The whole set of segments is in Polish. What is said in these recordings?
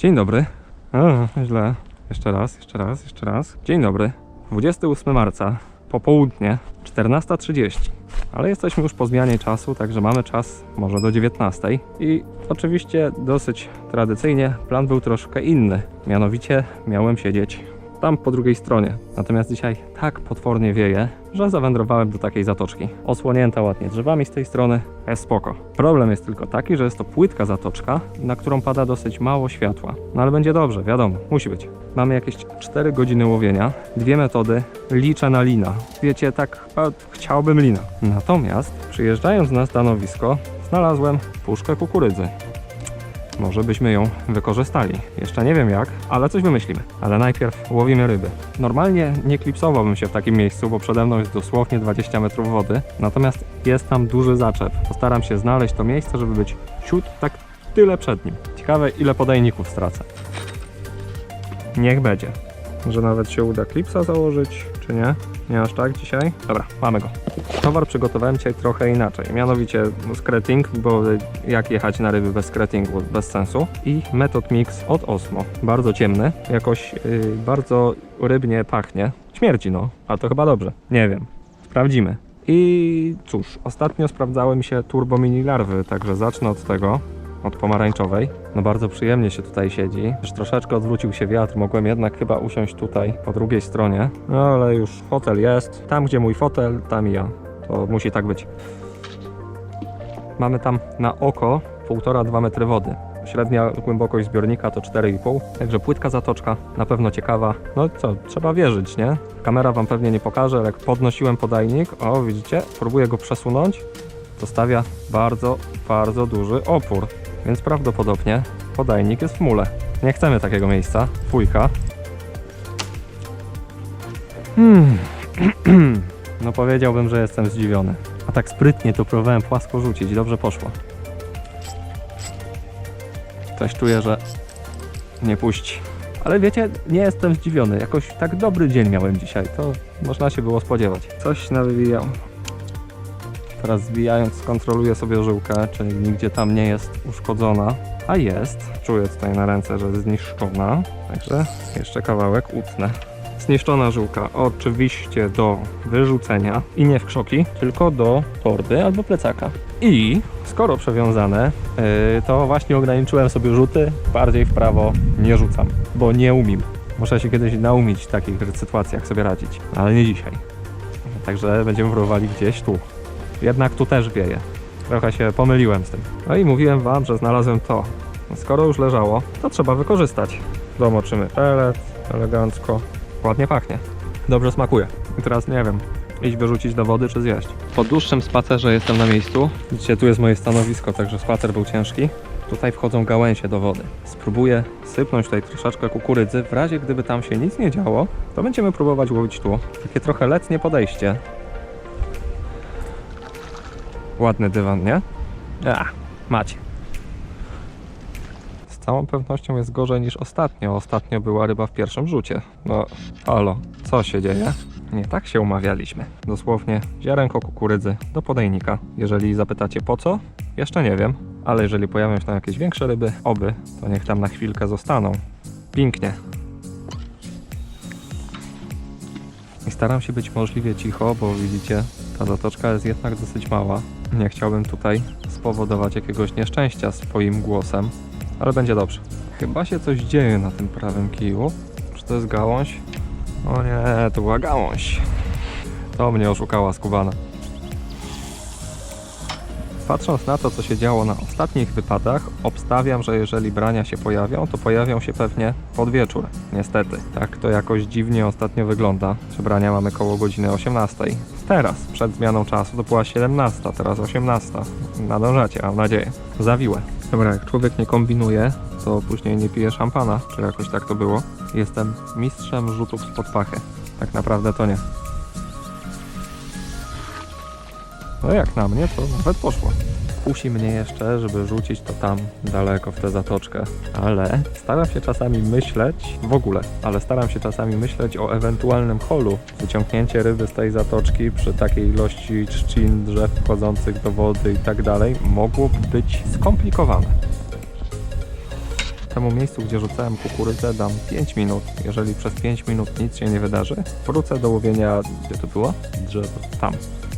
Dzień dobry. O, źle. Jeszcze raz, jeszcze raz, jeszcze raz. Dzień dobry. 28 marca, popołudnie, 14.30. Ale jesteśmy już po zmianie czasu, także mamy czas może do 19. I oczywiście dosyć tradycyjnie plan był troszkę inny. Mianowicie miałem siedzieć tam po drugiej stronie. Natomiast dzisiaj tak potwornie wieje, że zawędrowałem do takiej zatoczki. Osłonięta ładnie drzewami z tej strony, jest spoko. Problem jest tylko taki, że jest to płytka zatoczka, na którą pada dosyć mało światła. No ale będzie dobrze, wiadomo, musi być. Mamy jakieś 4 godziny łowienia, dwie metody, liczę na lina. Wiecie, tak chciałbym lina. Natomiast przyjeżdżając na stanowisko, znalazłem puszkę kukurydzy. Może byśmy ją wykorzystali. Jeszcze nie wiem jak, ale coś wymyślimy. Ale najpierw łowimy ryby. Normalnie nie klipsowałbym się w takim miejscu, bo przede mną jest dosłownie 20 metrów wody. Natomiast jest tam duży zaczep. Postaram się znaleźć to miejsce, żeby być ciut tak tyle przed nim. Ciekawe ile podajników stracę. Niech będzie. Że nawet się uda klipsa założyć, czy nie? Nie aż tak dzisiaj? Dobra, mamy go. Towar przygotowałem dzisiaj trochę inaczej. Mianowicie skreting, bo jak jechać na ryby bez skretingu, bez sensu. I metod mix od Osmo. Bardzo ciemny, jakoś yy, bardzo rybnie pachnie. Śmierci no, ale to chyba dobrze. Nie wiem. Sprawdzimy. I cóż, ostatnio sprawdzały mi się turbo mini larwy, także zacznę od tego, od pomarańczowej. No bardzo przyjemnie się tutaj siedzi. Już troszeczkę odwrócił się wiatr, mogłem jednak chyba usiąść tutaj po drugiej stronie. No ale już fotel jest. Tam gdzie mój fotel, tam i ja. To musi tak być. Mamy tam na oko 1,5-2 metry wody. Średnia głębokość zbiornika to 4,5, także płytka zatoczka, na pewno ciekawa. No co, trzeba wierzyć, nie? Kamera wam pewnie nie pokaże, ale jak podnosiłem podajnik, o widzicie, próbuję go przesunąć, to stawia bardzo, bardzo duży opór, więc prawdopodobnie podajnik jest w mule. Nie chcemy takiego miejsca. Dwójka. Hmm. No powiedziałbym, że jestem zdziwiony. A tak sprytnie to próbowałem płasko rzucić, dobrze poszło. Coś czuję, że nie puści. Ale wiecie, nie jestem zdziwiony. Jakoś tak dobry dzień miałem dzisiaj, to można się było spodziewać. Coś nawywijał. Teraz zbijając skontroluję sobie żyłkę, czyli nigdzie tam nie jest uszkodzona. A jest. Czuję tutaj na ręce, że jest zniszczona. Także jeszcze kawałek utnę. Zniszczona żyłka oczywiście do wyrzucenia i nie w krzoki, tylko do torby albo plecaka. I skoro przewiązane, yy, to właśnie ograniczyłem sobie rzuty, bardziej w prawo nie rzucam, bo nie umiem. Muszę się kiedyś naumić w takich sytuacjach sobie radzić, ale nie dzisiaj. Także będziemy próbowali gdzieś tu. Jednak tu też wieje. Trochę się pomyliłem z tym. No i mówiłem wam, że znalazłem to. Skoro już leżało, to trzeba wykorzystać. Domoczymy pelet, elegancko. Ładnie pachnie. Dobrze smakuje. I teraz nie wiem, iść wyrzucić do wody czy zjeść. Po dłuższym spacerze jestem na miejscu. Widzicie, tu jest moje stanowisko, także spacer był ciężki. Tutaj wchodzą gałęzie do wody. Spróbuję sypnąć tutaj troszeczkę kukurydzy. W razie gdyby tam się nic nie działo, to będziemy próbować łowić tu. Takie trochę letnie podejście. Ładny dywan, nie? A, macie. Z całą pewnością jest gorzej niż ostatnio. Ostatnio była ryba w pierwszym rzucie. No, halo, co się dzieje? Nie tak się umawialiśmy. Dosłownie ziarenko kukurydzy do podajnika. Jeżeli zapytacie po co, jeszcze nie wiem. Ale jeżeli pojawią się tam jakieś większe ryby, oby, to niech tam na chwilkę zostaną. Pięknie. I staram się być możliwie cicho, bo widzicie, ta zatoczka jest jednak dosyć mała. Nie chciałbym tutaj spowodować jakiegoś nieszczęścia swoim głosem, ale będzie dobrze. Chyba się coś dzieje na tym prawym kiju. Czy to jest gałąź? O nie, to była gałąź. To mnie oszukała skubana. Patrząc na to, co się działo na ostatnich wypadach, obstawiam, że jeżeli brania się pojawią, to pojawią się pewnie pod wieczór. Niestety, tak to jakoś dziwnie ostatnio wygląda, że brania mamy koło godziny 18. Teraz, przed zmianą czasu, to była 17, teraz 18. Nadążacie, mam nadzieję. Zawiłe. Dobra, jak człowiek nie kombinuje, to później nie pije szampana, czy jakoś tak to było. Jestem mistrzem rzutów spod pachy. Tak naprawdę to nie. No jak na mnie, to nawet poszło. Kusi mnie jeszcze, żeby rzucić to tam daleko w tę zatoczkę, ale staram się czasami myśleć, w ogóle, ale staram się czasami myśleć o ewentualnym holu. Wyciągnięcie ryby z tej zatoczki przy takiej ilości trzcin, drzew wchodzących do wody i tak dalej mogłoby być skomplikowane. Temu miejscu, gdzie rzucałem kukurydzę dam 5 minut. Jeżeli przez 5 minut nic się nie wydarzy, wrócę do łowienia, gdzie to było? Drzewo. Tam.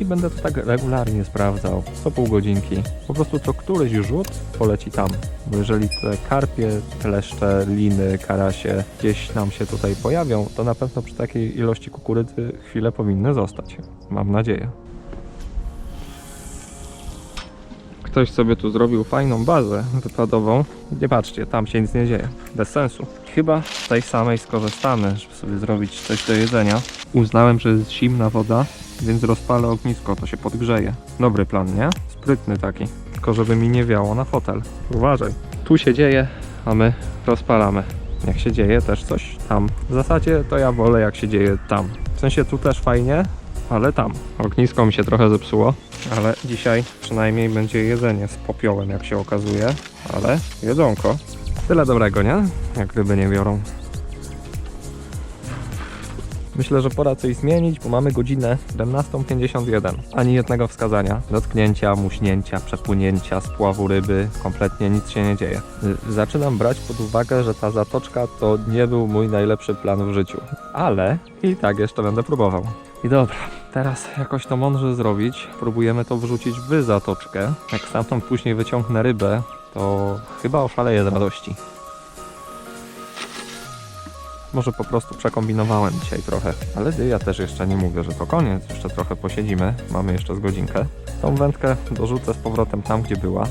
I będę to tak regularnie sprawdzał, co pół godzinki. Po prostu co któryś rzut poleci tam. Bo jeżeli te karpie, leszcze, liny, karasie gdzieś nam się tutaj pojawią, to na pewno przy takiej ilości kukurydzy chwilę powinny zostać. Mam nadzieję. Ktoś sobie tu zrobił fajną bazę wypadową. Nie patrzcie, tam się nic nie dzieje. Bez sensu. Chyba z tej samej skorzystamy, żeby sobie zrobić coś do jedzenia. Uznałem, że jest zimna woda, więc rozpalę ognisko, to się podgrzeje. Dobry plan, nie? Sprytny taki. Tylko żeby mi nie wiało na fotel. Uważaj. Tu się dzieje, a my rozpalamy. Jak się dzieje też coś tam. W zasadzie to ja wolę jak się dzieje tam. W sensie tu też fajnie, ale tam. Ognisko mi się trochę zepsuło, ale dzisiaj przynajmniej będzie jedzenie z popiołem, jak się okazuje. Ale jedzonko. Tyle dobrego, nie? Jak ryby nie biorą. Myślę, że pora coś zmienić, bo mamy godzinę 17.51. Ani jednego wskazania. Dotknięcia, muśnięcia, przepłynięcia, spławu ryby. Kompletnie nic się nie dzieje. Y, Zaczynam brać pod uwagę, że ta zatoczka to nie był mój najlepszy plan w życiu. Ale i tak jeszcze będę próbował. I dobra, teraz jakoś to mądrze zrobić. Próbujemy to wrzucić w zatoczkę. Jak stamtąd później wyciągnę rybę, to chyba oszaleję z radości. Może po prostu przekombinowałem dzisiaj trochę. Ale ja też jeszcze nie mówię, że to koniec. Jeszcze trochę posiedzimy. Mamy jeszcze z godzinkę. Tą wędkę dorzucę z powrotem tam, gdzie była.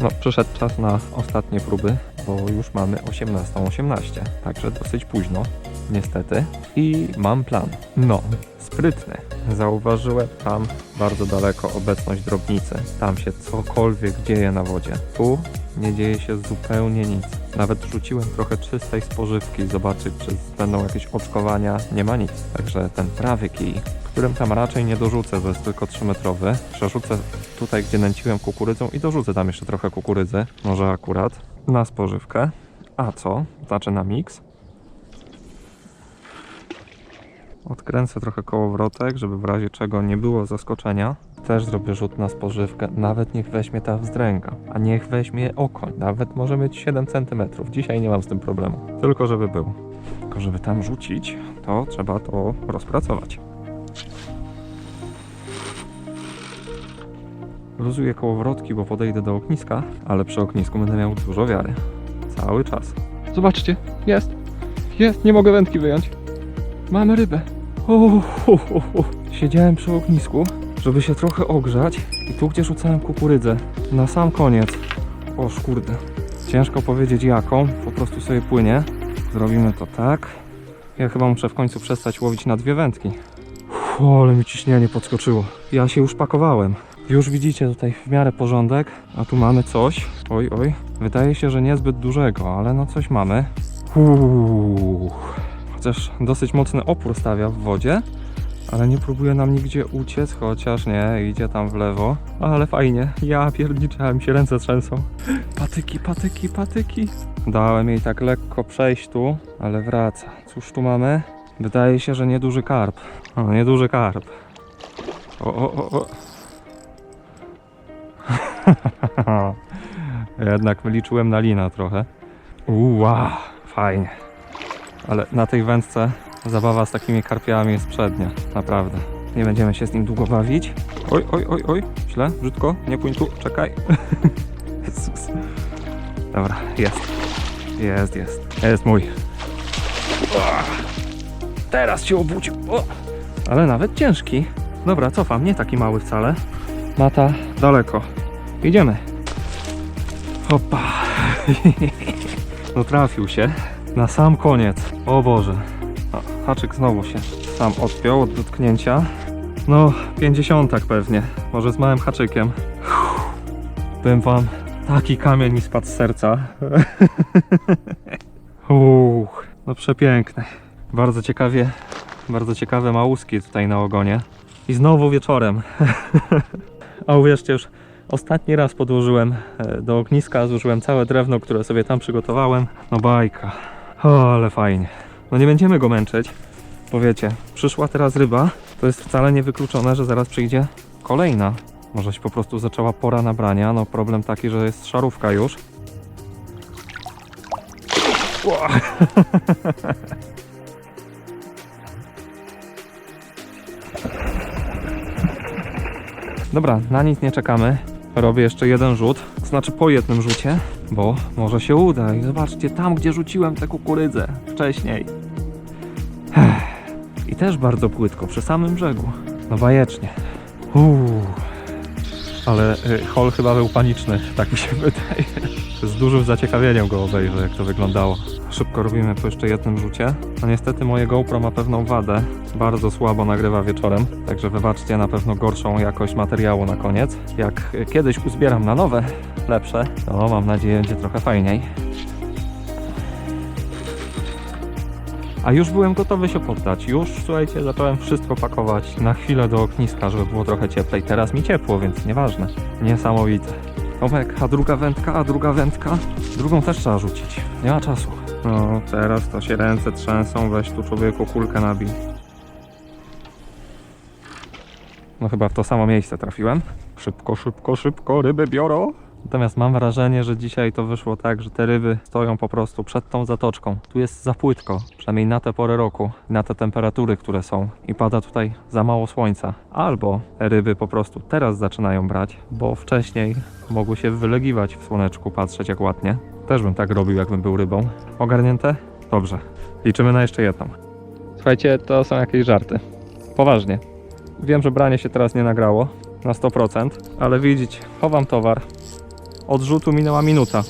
No, przyszedł czas na ostatnie próby, bo już mamy 18.18, także dosyć późno, niestety. I mam plan. No, sprytny. Zauważyłem tam bardzo daleko obecność drobnicy. Tam się cokolwiek dzieje na wodzie. Tu nie dzieje się zupełnie nic. Nawet rzuciłem trochę czystej spożywki, zobaczyć czy będą jakieś oczkowania. Nie ma nic. Także ten prawy kij, którym tam raczej nie dorzucę, to jest tylko 3-metrowy. Przerzucę tutaj, gdzie nęciłem kukurydzą i dorzucę tam jeszcze trochę kukurydzy. Może akurat. Na spożywkę. A co? Znaczy na miks. Odkręcę trochę kołowrotek, żeby w razie czego nie było zaskoczenia. Też zrobię rzut na spożywkę. Nawet niech weźmie ta wzdręga. A niech weźmie okoń. Nawet może mieć 7 cm. Dzisiaj nie mam z tym problemu. Tylko żeby był. Tylko żeby tam rzucić, to trzeba to rozpracować. Luzuję kołowrotki, bo podejdę do ogniska, ale przy ognisku będę miał dużo wiary. Cały czas. Zobaczcie, jest. Jest, nie mogę wędki wyjąć. Mamy rybę. Ho, ho, ho. Siedziałem przy ognisku, żeby się trochę ogrzać i tu, gdzie rzucałem kukurydzę, na sam koniec. O kurde. Ciężko powiedzieć jaką, po prostu sobie płynie. Zrobimy to tak. Ja chyba muszę w końcu przestać łowić na dwie wędki. Uff, ale mi ciśnienie podskoczyło. Ja się już pakowałem. Już widzicie tutaj w miarę porządek, a tu mamy coś. Oj, oj. Wydaje się, że niezbyt dużego, ale no coś mamy. Uuu. Chociaż dosyć mocny opór stawia w wodzie, ale nie próbuje nam nigdzie uciec, chociaż nie, idzie tam w lewo. Ale fajnie, ja mi się ręce trzęsą. Patyki, patyki, patyki. Dałem jej tak lekko przejść tu, ale wraca. Cóż tu mamy? Wydaje się, że nieduży karp. O, nieduży karp. O, o, o, o. Jednak liczyłem na lina trochę. Uła, fajnie. Ale na tej wędce zabawa z takimi karpiami jest przednia, naprawdę. Nie będziemy się z nim długo bawić. Oj, oj, oj, oj, źle, brzydko, nie pójdź tu, czekaj. Jezus. Dobra, jest. Jest, jest. Jest mój. Teraz się obudził. Ale nawet ciężki. Dobra, cofam, nie taki mały wcale. Mata daleko. Idziemy. Hopa. No trafił się. Na sam koniec. O Boże. Haczyk znowu się sam odpiął od dotknięcia. No, pięćdziesiątak pewnie. Może z małym haczykiem. Powiem wam, taki kamień mi spadł z serca. Uch, no przepiękny. Bardzo ciekawie, bardzo ciekawe małuski tutaj na ogonie. I znowu wieczorem. A uwierzcie, już ostatni raz podłożyłem e, do ogniska, zużyłem całe drewno, które sobie tam przygotowałem. No bajka. O, ale fajnie. No nie będziemy go męczyć, bo wiecie, przyszła teraz ryba, to jest wcale niewykluczone, że zaraz przyjdzie kolejna. Może się po prostu zaczęła pora nabrania, no problem taki, że jest szarówka już. Dobra, na nic nie czekamy. Robię jeszcze jeden rzut, to znaczy po jednym rzucie, bo może się uda. I zobaczcie, tam gdzie rzuciłem tę kukurydzę wcześniej. I też bardzo płytko, przy samym brzegu. No bajecznie. Uuu. Ale y, Hol chyba był paniczny, tak mi się wydaje. Z dużym zaciekawieniem go obejrzę, jak to wyglądało. Szybko robimy po jeszcze jednym rzucie. No niestety moje GoPro ma pewną wadę. Bardzo słabo nagrywa wieczorem, także wybaczcie na pewno gorszą jakość materiału na koniec. Jak y, kiedyś uzbieram na nowe, lepsze, to mam nadzieję będzie trochę fajniej. A już byłem gotowy się poddać. Już, słuchajcie, zacząłem wszystko pakować na chwilę do ogniska, żeby było trochę cieplej. Teraz mi ciepło, więc nieważne. Niesamowite. Tomek, a druga wędka, a druga wędka. Drugą też trzeba rzucić. Nie ma czasu. No, teraz to się ręce trzęsą. Weź tu człowieku kulkę nabij. No chyba w to samo miejsce trafiłem. Szybko, szybko, szybko, ryby biorą. Natomiast mam wrażenie, że dzisiaj to wyszło tak, że te ryby stoją po prostu przed tą zatoczką. Tu jest za płytko, przynajmniej na tę porę roku, na te temperatury, które są. I pada tutaj za mało słońca. Albo ryby po prostu teraz zaczynają brać, bo wcześniej mogły się wylegiwać w słoneczku, patrzeć jak ładnie. Też bym tak robił, jakbym był rybą. Ogarnięte? Dobrze. Liczymy na jeszcze jedną. Słuchajcie, to są jakieś żarty. Poważnie. Wiem, że branie się teraz nie nagrało na 100%, ale widzicie, chowam towar. Od rzutu minęła minuta.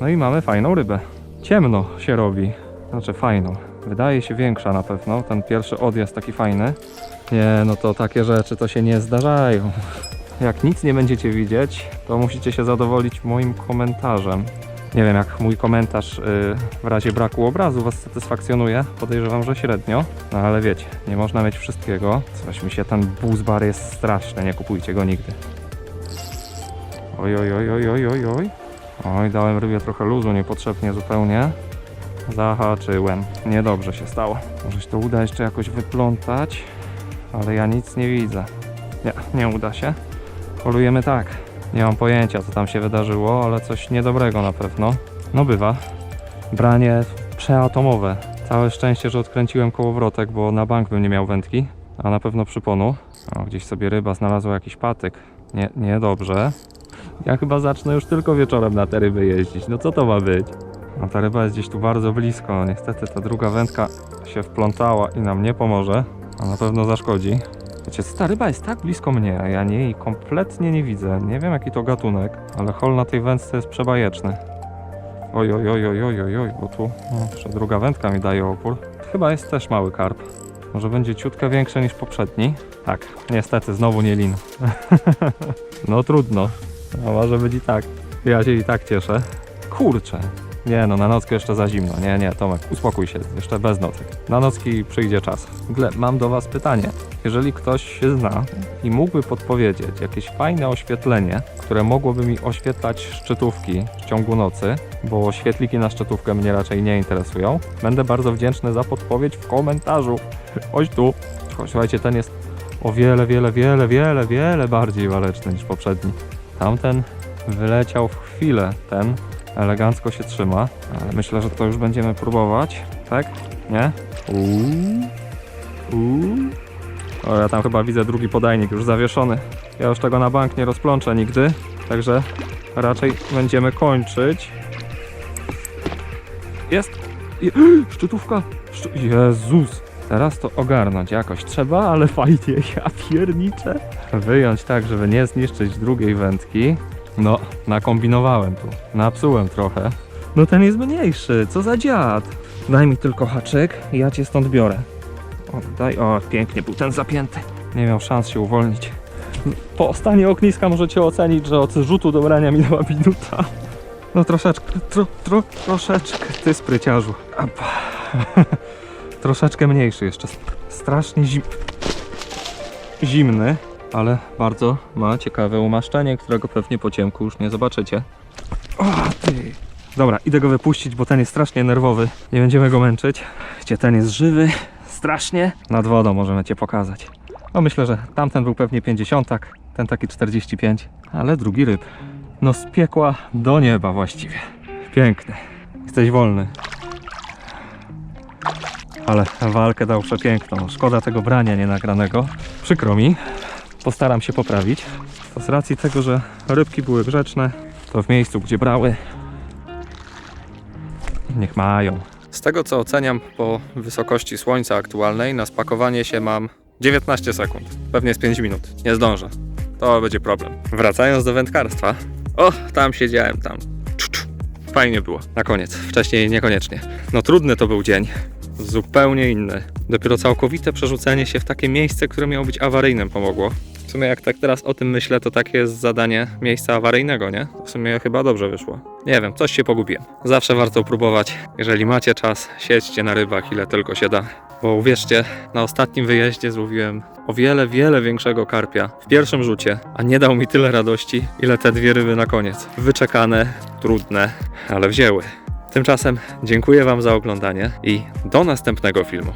No i mamy fajną rybę. Ciemno się robi. Znaczy fajną. Wydaje się większa na pewno. Ten pierwszy odjazd taki fajny. Nie, no to takie rzeczy to się nie zdarzają. Jak nic nie będziecie widzieć, to musicie się zadowolić moim komentarzem. Nie wiem, jak mój komentarz yy, w razie braku obrazu Was satysfakcjonuje. Podejrzewam, że średnio. No ale wiecie, nie można mieć wszystkiego. Coś mi się ten buzbar jest straszny, nie kupujcie go nigdy. Oj, oj, oj, oj, oj, oj, oj. Oj, dałem rybie trochę luzu niepotrzebnie zupełnie. Zahaczyłem. Niedobrze się stało. Może się to uda jeszcze jakoś wyplątać, ale ja nic nie widzę. Nie, nie uda się. Polujemy tak. Nie mam pojęcia, co tam się wydarzyło, ale coś niedobrego na pewno. No bywa. Branie przeatomowe. Całe szczęście, że odkręciłem kołowrotek, bo na bank bym nie miał wędki, a na pewno przyponu. O, gdzieś sobie ryba znalazła jakiś patyk. Nie, nie dobrze. Ja chyba zacznę już tylko wieczorem na te ryby jeździć. No co to ma być? No ta ryba jest gdzieś tu bardzo blisko. Niestety ta druga wędka się wplątała i nam nie pomoże, a na pewno zaszkodzi. Wiecie, ta ryba jest tak blisko mnie, a ja jej kompletnie nie widzę. Nie wiem jaki to gatunek, ale hol na tej wędce jest przebajeczny. Oj, oj, oj, oj, oj, oj, oj, bo tu no, jeszcze druga wędka mi daje opór. Chyba jest też mały karp. Może będzie ciutkę większy niż poprzedni. Tak, niestety, znowu nie lin. no trudno. A może być i tak. Ja się i tak cieszę. Kurczę. Nie no, na nockę jeszcze za zimno. Nie, nie, Tomek, uspokój się, jeszcze bez nocek. Na nocki przyjdzie czas. W ogóle mam do Was pytanie. Jeżeli ktoś się zna i mógłby podpowiedzieć jakieś fajne oświetlenie, które mogłoby mi oświetlać szczytówki w ciągu nocy, bo świetliki na szczytówkę mnie raczej nie interesują, będę bardzo wdzięczny za podpowiedź w komentarzu. Chodź tu. Słuchajcie, ten jest o wiele, wiele, wiele, wiele, wiele bardziej waleczny niż poprzedni. Tamten wyleciał w chwilę, ten elegancko się trzyma, ale myślę, że to już będziemy próbować, tak? Nie? Uuu. Uuu. O, ja tam chyba widzę drugi podajnik już zawieszony. Ja już tego na bank nie rozplączę nigdy, także raczej będziemy kończyć. Jest! Je- Szczytówka! Szczy... Jezus! Teraz to ogarnąć jakoś trzeba, ale fajnie, ja pierniczę. Wyjąć tak, żeby nie zniszczyć drugiej wędki. No, nakombinowałem tu. Napsułem trochę. No ten jest mniejszy, co za dziad. Daj mi tylko haczyk ja cię stąd biorę. Oddaj, o pięknie był ten zapięty. Nie miał szans się uwolnić. Po stanie ogniska możecie ocenić, że od rzutu do brania minęła minuta. No troszeczkę, tro, tro, troszeczkę, ty spryciarzu. Apa. troszeczkę mniejszy jeszcze. Strasznie zim... zimny, ale bardzo ma ciekawe umaszczenie, którego pewnie po ciemku już nie zobaczycie. O, ty. Dobra, idę go wypuścić, bo ten jest strasznie nerwowy. Nie będziemy go męczyć. Gdzie ten jest żywy, strasznie. Nad wodą możemy cię pokazać. No myślę, że tamten był pewnie 50, ten taki 45, ale drugi ryb. No z piekła do nieba właściwie. Piękny. Jesteś wolny. Ale walkę dał przepiękną. Szkoda tego brania nienagranego. Przykro mi. Postaram się poprawić. To z racji tego, że rybki były grzeczne, to w miejscu, gdzie brały, niech mają. Z tego co oceniam po wysokości słońca aktualnej, na spakowanie się mam 19 sekund. Pewnie z 5 minut. Nie zdążę. To będzie problem. Wracając do wędkarstwa. O, tam siedziałem, tam. Fajnie było. Na koniec. Wcześniej niekoniecznie. No trudny to był dzień. Zupełnie inny. Dopiero całkowite przerzucenie się w takie miejsce, które miało być awaryjnym pomogło. W sumie jak tak teraz o tym myślę, to takie jest zadanie miejsca awaryjnego, nie? W sumie chyba dobrze wyszło. Nie wiem, coś się pogubiłem. Zawsze warto próbować. Jeżeli macie czas, siedźcie na rybach ile tylko się da. Bo uwierzcie, na ostatnim wyjeździe złowiłem o wiele, wiele większego karpia w pierwszym rzucie, a nie dał mi tyle radości, ile te dwie ryby na koniec. Wyczekane, trudne, ale wzięły. Tymczasem dziękuję Wam za oglądanie i do następnego filmu.